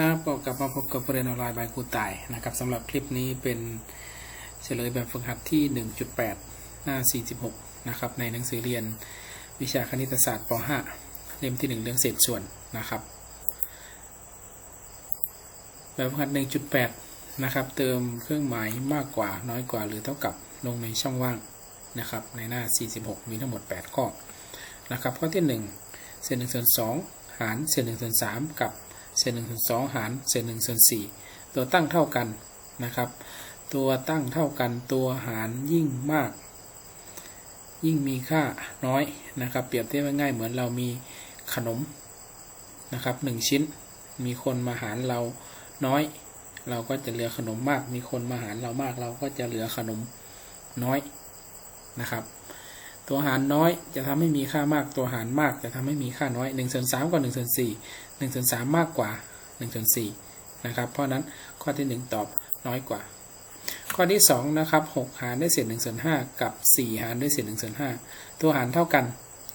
ครับก็กลับมาพบกับเรียนออนไลน์บายครูตายนะครับสำหรับคลิปนี้เป็นเฉลยแบบฝึกหัดที่ 1.8 หน้า 46 นะครับ ในหนังสือเรียนวิชาคณิตศาสตร์ป .5 เล่มที่ 1 เรื่องเศษส่วนนะครับ แบบฝึกหัด 1.8 นะครับ เติมเครื่องหมายมากกว่าน้อยกว่าหรือเท่ากับลงในช่องว่างนะครับ ในหน้า 46 มีทั้งหมด 8 ข้อนะครับข้อที่ 1 เศษ1ส่วน2หารเศษ1ส่วน3กับ เศษหนึ่งส่วนสองหารเศษหนึ่งส่วนสี่ตัวตั้งเท่ากันนะครับ ตัวตั้งเท่ากันตัวหารยิ่งมาก ยิ่งมีค่าน้อยนะครับ เปรียบเทียบง่ายๆเหมือนเรามีขนมนะครับหนึ่งชิ้น มีคนมาหารเราน้อย เราก็จะเหลือขนมมาก มีคนมาหารเรามาก เราก็จะเหลือขนมน้อยนะครับ ตัวหารน้อยจะทำให้มีค่ามาก ตัวหารมากจะทำให้มีค่าน้อย1ส่วน3กับ1ส่วน4 1ส่วน3มากกว่า1ส่วน4นะครับ เพราะนั้นข้อที่ 1 ตอบน้อยกว่า ข้อที่2นะครับ6หารด้วยเศษ1ส่วน5กับ 4 หารด้วยเศษ1ส่วน5ตัวหารเท่ากัน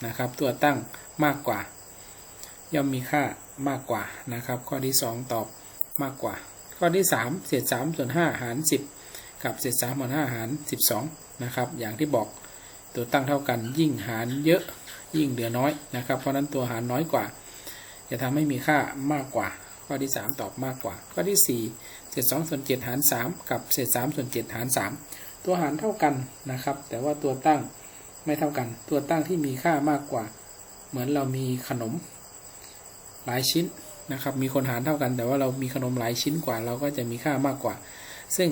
นะครับ ตัวตั้งมากกว่า ย่อมมีค่ามากกว่านะครับ ข้อที่ 2 ตอบมากกว่า ข้อที่ 3 เศษ3ส่วน5หาร 10 กับเศษ3ส่วน5หาร 12นะครับอย่างที่บอก ตัวตั้งเท่ากัน ยิ่งหารเยอะยิ่งเหลือน้อยนะครับ เพราะนั้นตัวหารน้อยกว่า จะทำให้มีค่ามากกว่า ข้อที่ 3 ตอบมากกว่า ข้อที่ 4 เศษ2ส่วน7หาร 3 กับเศษ3ส่วน7หาร 3 ตัวหารเท่ากันนะครับ แต่ว่าตัวตั้งไม่เท่ากัน ตัวตั้งที่มีค่ามากกว่า เหมือนเรามีขนมหลายชิ้นนะครับ มีคนหารเท่ากัน แต่ว่าเรามีขนมหลายชิ้นกว่า เราก็จะมีค่ามากกว่า ซึ่ง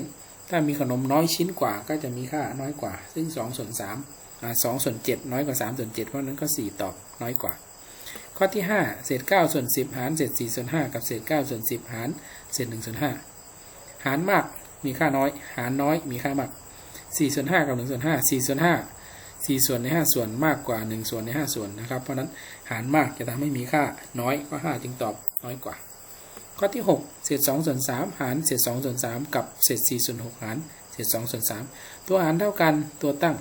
ถ้ามีขนมน้อยชิ้นกว่า ก็จะมีค่าน้อยกว่า ซึ่ง2ส่วน3 สอ่า2ส่วน7น้อยกว่า3ส่วน7เพราะนั้นก็4ตอบน้อยกว่า ข้อที่5เศษ9ส่วน10หารเศษ4ส่วน5กับเศษ9ส่วน10หารเศษ1ส่วน5หารมากมีค่าน้อย หารน้อยมีค่ามาก4ส่วน5กับ1ส่วน5 4ส่วน5 4ส่วนใน5ส่วนมากกว่า1ส่วนใน5ส่วนนะครับ เพราะนั้นหารมากจะทำให้มีค่าน้อยข้อ5จึงตอบน้อยกว่า ข้อที่6เศษ2ส่วน3หารเศษ2ส่วน3กับเศษ4ส่วน6หารเศษ2ส่วน3ตัวหารเท่ากันตัวตั้ง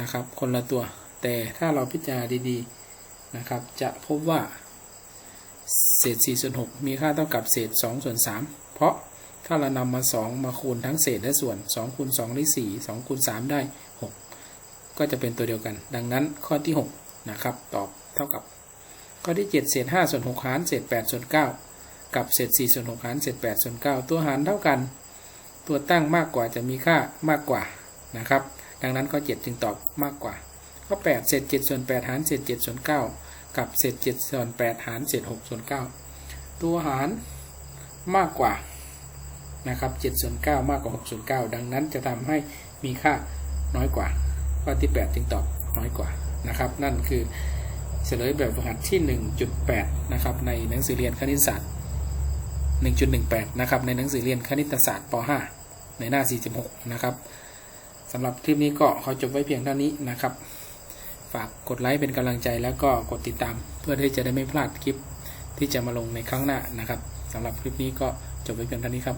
นะครับ คนละตัว แต่ถ้าเราพิจารณาดีๆนะครับ จะพบว่า เศษ4ส่วน6มีค่าเท่ากับเศษ2ส่วน3เพราะถ้าเรานำมา 2 มาคูณทั้งเศษและส่วน2คูณ2ได้4 2คูณ3ได้ 6 ก็จะเป็นตัวเดียวกัน ดังนั้นข้อที่ 6 นะครับ ตอบเท่ากับ ข้อที่ 7 เศษ5ส่วน6หารเศษ8ส่วน9 กับเศษ4ส่วน6หารเศษ8ส่วน9 ตัวหารเท่ากัน ตัวตั้งมากกว่าจะมีค่ามากกว่านะครับ ดังนั้นข้อ7จึงตอบมากกว่าข้อ8เศษ7ส่วน8หารเศษ7ส่วน9 กับเศษ7ส่วน8หารเศษ6ส่วน9ตัวหารมากกว่านะครับ7ส่วน9มากกว่า6ส่วน9ดังนั้นจะทำให้มีค่าน้อยกว่า ข้อที่ 8 จึงตอบน้อยกว่านะครับ นั่นคือเฉลยแบบฝึกหัดที่ 1.8 นะครับ ในหนังสือเรียนคณิตศาสตร์ 1.18 นะครับ ในหนังสือเรียนคณิตศาสตร์ป .5 ในหน้า 46 นะครับ สำหรับคลิปนี้ก็ขอจบไว้เพียงเท่านี้นะครับ ฝากกดไลค์เป็นกำลังใจแล้วก็กดติดตาม เพื่อที่จะได้ไม่พลาดคลิปที่จะมาลงในครั้งหน้านะครับสำหรับคลิปนี้ก็จบไว้เพียงเท่านี้ครับ